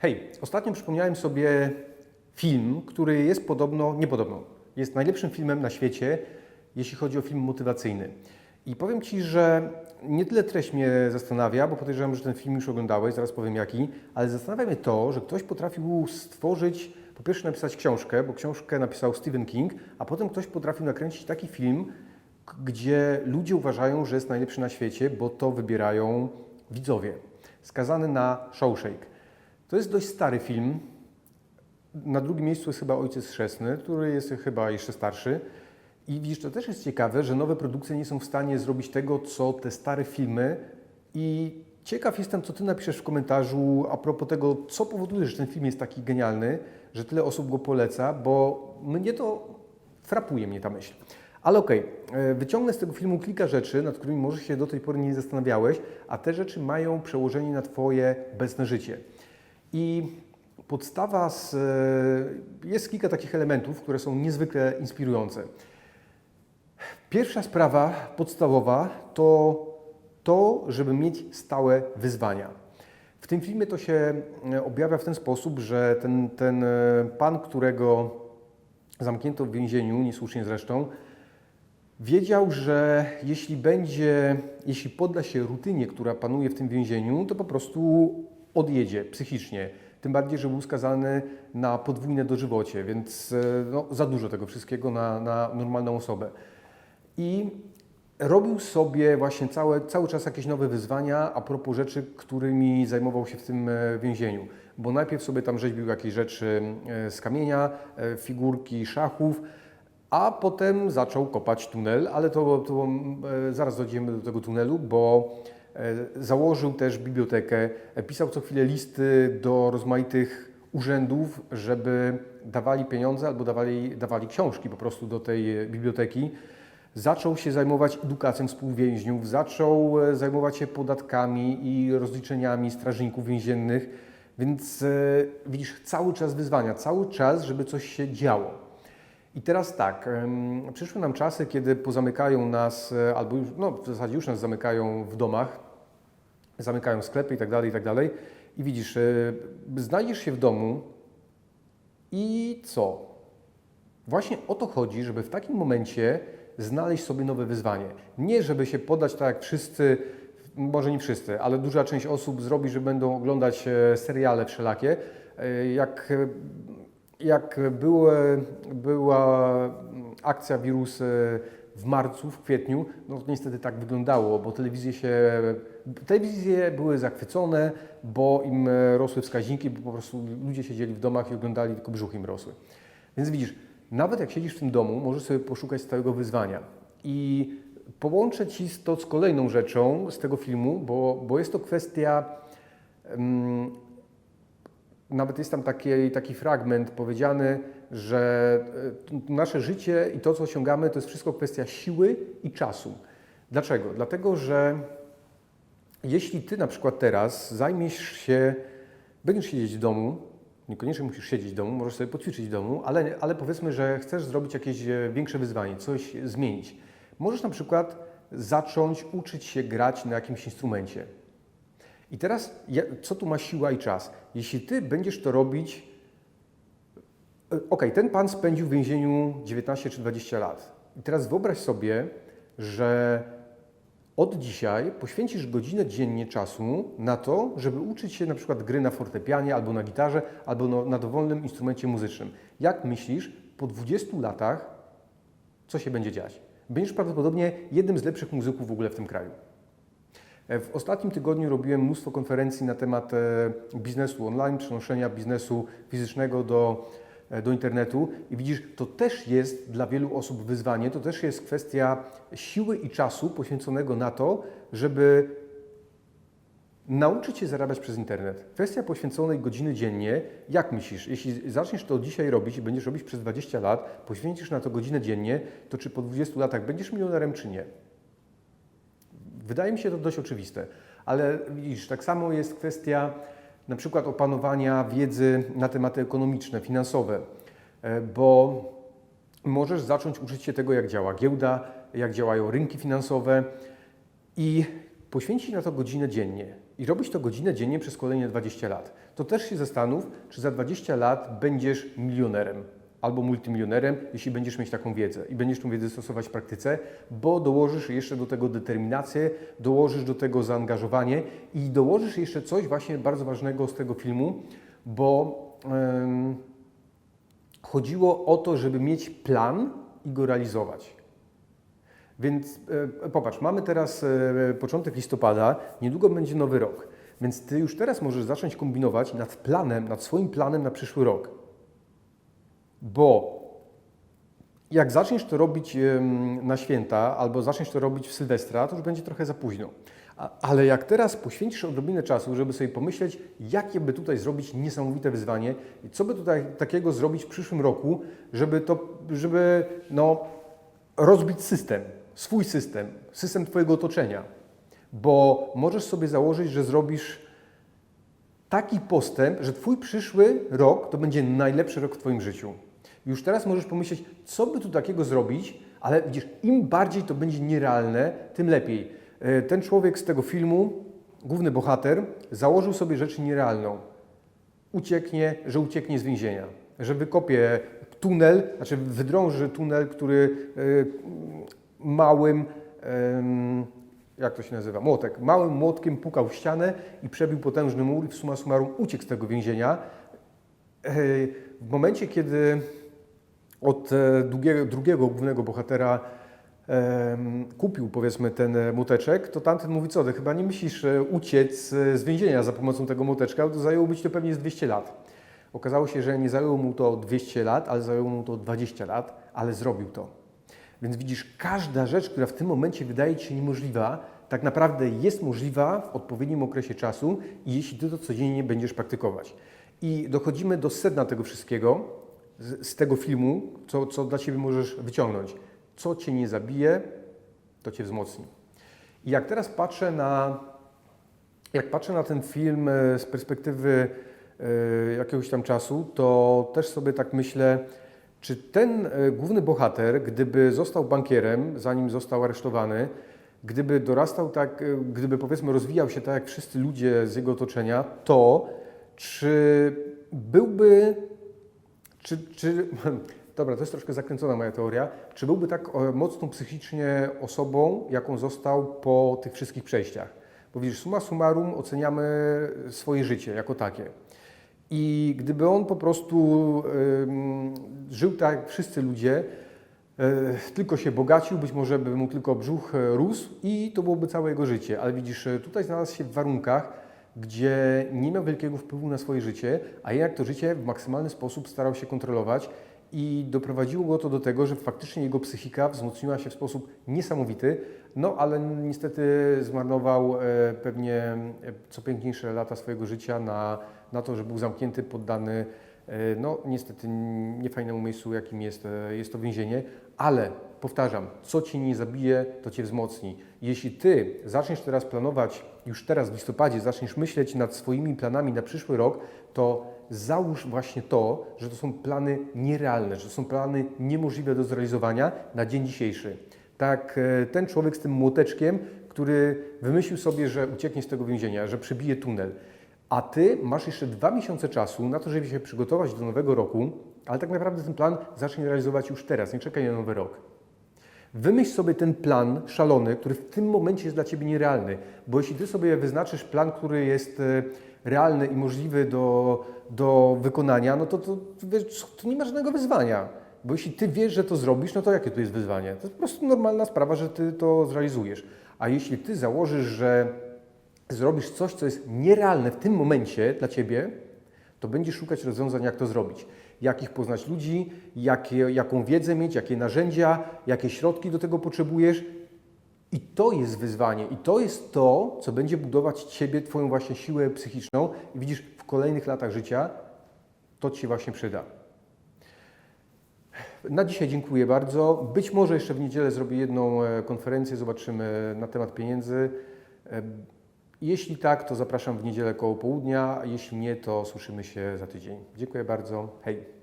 Hej, ostatnio przypomniałem sobie film, który jest podobno, nie podobno, jest najlepszym filmem na świecie, jeśli chodzi o film motywacyjny. I powiem Ci, że nie tyle treść mnie zastanawia, bo podejrzewam, że ten film już oglądałeś, zaraz powiem jaki, ale zastanawia mnie to, że ktoś potrafił stworzyć, po pierwsze napisać książkę, bo książkę napisał Stephen King, a potem ktoś potrafił nakręcić taki film, gdzie ludzie uważają, że jest najlepszy na świecie, bo to wybierają widzowie. Skazany na Shawshank. To jest dość stary film. Na drugim miejscu jest chyba Ojciec Chrzestny, który jest chyba jeszcze starszy. I widzisz, to też jest ciekawe, że nowe produkcje nie są w stanie zrobić tego, co te stare filmy. I ciekaw jestem, co Ty napiszesz w komentarzu a propos tego, co powoduje, że ten film jest taki genialny, że tyle osób go poleca, bo mnie to frapuje mnie ta myśl. Ale okej, e, wyciągnę z tego filmu kilka rzeczy, nad którymi może się do tej pory nie zastanawiałeś, a te rzeczy mają przełożenie na Twoje obecne życie. I podstawa z, e, jest kilka takich elementów, które są niezwykle inspirujące. Pierwsza sprawa podstawowa to to, żeby mieć stałe wyzwania. W tym filmie to się e, objawia w ten sposób, że ten, ten e, pan, którego zamknięto w więzieniu, niesłusznie zresztą, wiedział, że jeśli będzie, jeśli podda się rutynie, która panuje w tym więzieniu, to po prostu odjedzie psychicznie. Tym bardziej, że był skazany na podwójne dożywocie, więc e, no, za dużo tego wszystkiego na, na normalną osobę. I robił sobie właśnie całe, cały czas jakieś nowe wyzwania a propos rzeczy, którymi zajmował się w tym e, więzieniu. Bo najpierw sobie tam rzeźbił jakieś rzeczy e, z kamienia, figurki szachów, a potem zaczął kopać tunel, ale to, to zaraz dojdziemy do tego tunelu, bo założył też bibliotekę, e, pisał co chwilę listy do rozmaitych urzędów, żeby dawali pieniądze albo dawali, dawali książki po prostu do tej e, biblioteki. Zaczął się zajmować edukacją współwięźniów, zaczął e, zajmować się podatkami i rozliczeniami strażników więziennych, więc e, widzisz, cały czas wyzwania, cały czas, żeby coś się działo. I teraz tak, przyszły nam czasy, kiedy pozamykają nas, e, albo już, no w zasadzie już nas zamykają w domach, zamykają sklepy i tak dalej, i tak dalej. I widzisz, e, znajdziesz się w domu i co? Właśnie o to chodzi, żeby w takim momencie znaleźć sobie nowe wyzwanie. Nie, żeby się podać tak jak wszyscy, może nie wszyscy, ale duża część osób zrobi, że będą oglądać e, seriale wszelakie. E, Jak, jak były, była akcja wirus w marcu, w kwietniu, no niestety tak wyglądało, bo telewizje się, telewizje były zachwycone, bo im e, rosły wskaźniki, bo po prostu ludzie siedzieli w domach i oglądali, tylko brzuch im rosły. Więc widzisz, nawet jak siedzisz w tym domu, możesz sobie poszukać stałego wyzwania. I połączę Ci to z kolejną rzeczą z tego filmu, bo, bo jest to kwestia. mm, nawet jest tam taki, taki fragment powiedziany, że e, nasze życie i to, co osiągamy, to jest wszystko kwestia siły i czasu. Dlaczego? Dlatego, że jeśli Ty na przykład teraz zajmiesz się, będziesz siedzieć w domu, niekoniecznie musisz siedzieć w domu, możesz sobie poćwiczyć w domu, ale, ale powiedzmy, że chcesz zrobić jakieś e, większe wyzwanie, coś zmienić. Możesz na przykład zacząć uczyć się grać na jakimś instrumencie. I teraz, co tu ma siła i czas? Jeśli ty będziesz to robić. E, Okej, ten pan spędził w więzieniu 19 czy 20 lat. I teraz wyobraź sobie, że od dzisiaj poświęcisz godzinę dziennie czasu na to, żeby uczyć się na przykład gry na fortepianie, albo na gitarze, albo no, na dowolnym instrumencie muzycznym. Jak myślisz, po 20 latach, co się będzie dziać? Będziesz prawdopodobnie jednym z lepszych muzyków w ogóle w tym kraju. E, W ostatnim tygodniu robiłem mnóstwo konferencji na temat e, biznesu online, przenoszenia biznesu fizycznego do, do internetu i widzisz, to też jest dla wielu osób wyzwanie, to też jest kwestia siły i czasu poświęconego na to, żeby nauczyć się zarabiać przez internet. Kwestia poświęconej godziny dziennie. Jak myślisz, jeśli zaczniesz to dzisiaj robić i będziesz robić przez 20 lat, poświęcisz na to godzinę dziennie, to czy po 20 latach będziesz milionerem, czy nie? Wydaje mi się to dość oczywiste, ale widzisz, tak samo jest kwestia na przykład opanowania wiedzy na tematy ekonomiczne, finansowe, e, bo możesz zacząć uczyć się tego, jak działa giełda, jak działają rynki finansowe i poświęcić na to godzinę dziennie. i robić to godzinę dziennie przez kolejne 20 lat, to też się zastanów, czy za 20 lat będziesz milionerem albo multimilionerem, jeśli będziesz mieć taką wiedzę i będziesz tą wiedzę stosować w praktyce, bo dołożysz jeszcze do tego determinację, dołożysz do tego zaangażowanie i dołożysz jeszcze coś właśnie bardzo ważnego z tego filmu, bo em, chodziło o to, żeby mieć plan i go realizować. Więc e, popatrz, mamy teraz e, początek listopada, niedługo będzie nowy rok, więc ty już teraz możesz zacząć kombinować nad planem, nad swoim planem na przyszły rok. Bo jak zaczniesz to robić na święta albo zaczniesz to robić w Sylwestra, to już będzie trochę za późno. Ale jak teraz poświęcisz odrobinę czasu, żeby sobie pomyśleć, jakie by tutaj zrobić niesamowite wyzwanie i co by tutaj takiego zrobić w przyszłym roku, żeby to, żeby no, rozbić system, swój system, system Twojego otoczenia. Bo możesz sobie założyć, że zrobisz taki postęp, że Twój przyszły rok to będzie najlepszy rok w Twoim życiu. Już teraz możesz pomyśleć, co by tu takiego zrobić, ale widzisz, im bardziej to będzie nierealne, tym lepiej. E, Ten człowiek z tego filmu, główny bohater, założył sobie rzecz nierealną. Ucieknie, że ucieknie z więzienia, że wykopie tunel, znaczy wydrąży tunel, który e, małym, jak to się nazywa, młotek, małym młotkiem pukał w ścianę i przebił potężny mur i w summa summarum uciekł z tego więzienia. E, W momencie, kiedy od e, drugiego, drugiego głównego bohatera kupił powiedzmy ten e, młoteczek, to tamten mówi, co ty chyba nie myślisz e, uciec z więzienia za pomocą tego młoteczka, to zajęłoby ci to pewnie z 200 lat. Okazało się, że nie zajęło mu to 200 lat, ale zajęło mu to 20 lat, ale zrobił to. Więc widzisz, każda rzecz, która w tym momencie wydaje Ci się niemożliwa, tak naprawdę jest możliwa w odpowiednim okresie czasu jeśli Ty to codziennie będziesz praktykować. I dochodzimy do sedna tego wszystkiego, z, z tego filmu, co, co dla Ciebie możesz wyciągnąć. Co Cię nie zabije, to Cię wzmocni. I jak teraz patrzę na, jak patrzę na ten film e, z perspektywy e, jakiegoś tam czasu, to też sobie tak myślę, czy ten e, główny bohater, gdyby został bankierem, zanim został aresztowany, gdyby dorastał tak, gdyby powiedzmy rozwijał się tak jak wszyscy ludzie z jego otoczenia, to czy byłby, czy, czy, dobra, to jest troszkę zakręcona moja teoria, czy byłby tak e, mocno psychicznie osobą, jaką został po tych wszystkich przejściach? Bo widzisz, summa summarum oceniamy swoje życie jako takie. I gdyby on po prostu żył tak jak wszyscy ludzie, y, tylko się bogacił, być może by mu tylko brzuch e, rósł i to byłoby całe jego życie. Ale widzisz, e, tutaj znalazł się w warunkach, gdzie nie miał wielkiego wpływu na swoje życie, a jednak to życie w maksymalny sposób starał się kontrolować i doprowadziło go to do tego, że faktycznie jego psychika wzmocniła się w sposób niesamowity, no ale niestety zmarnował e, pewnie e, co piękniejsze lata swojego życia na, na to, że był zamknięty, poddany e, no niestety niefajnemu miejscu, jakim jest, jest to więzienie, ale powtarzam, co Cię nie zabije, to Cię wzmocni. Jeśli Ty zaczniesz teraz planować, już teraz w listopadzie, zaczniesz myśleć nad swoimi planami na przyszły rok, to załóż właśnie to, że to są plany nierealne, że to są plany niemożliwe do zrealizowania na dzień dzisiejszy. Tak, e, ten człowiek z tym młoteczkiem, który wymyślił sobie, że ucieknie z tego więzienia, że przebije tunel. A ty masz jeszcze dwa miesiące czasu na to, żeby się przygotować do nowego roku, ale tak naprawdę ten plan zacznij realizować już teraz, nie czekaj na nowy rok. Wymyśl sobie ten plan szalony, który w tym momencie jest dla Ciebie nierealny, bo jeśli Ty sobie wyznaczysz plan, który jest e, realny i możliwy do, do wykonania, no to, to, wiesz, to nie ma żadnego wyzwania. Bo jeśli Ty wiesz, że to zrobisz, no to jakie to jest wyzwanie? To jest po prostu normalna sprawa, że Ty to zrealizujesz. A jeśli Ty założysz, że zrobisz coś, co jest nierealne w tym momencie dla Ciebie, to będziesz szukać rozwiązań, jak to zrobić. Jakich poznać ludzi, jakie, jaką wiedzę mieć, jakie narzędzia, jakie środki do tego potrzebujesz. I to jest wyzwanie, i to jest to, co będzie budować Ciebie, Twoją właśnie siłę psychiczną. I widzisz, w kolejnych latach życia to Ci właśnie przyda. Na dzisiaj dziękuję bardzo. Być może jeszcze w niedzielę zrobię jedną e, konferencję, zobaczymy na temat pieniędzy. Jeśli tak, to zapraszam w niedzielę koło południa, jeśli nie, to słyszymy się za tydzień. Dziękuję bardzo. Hej.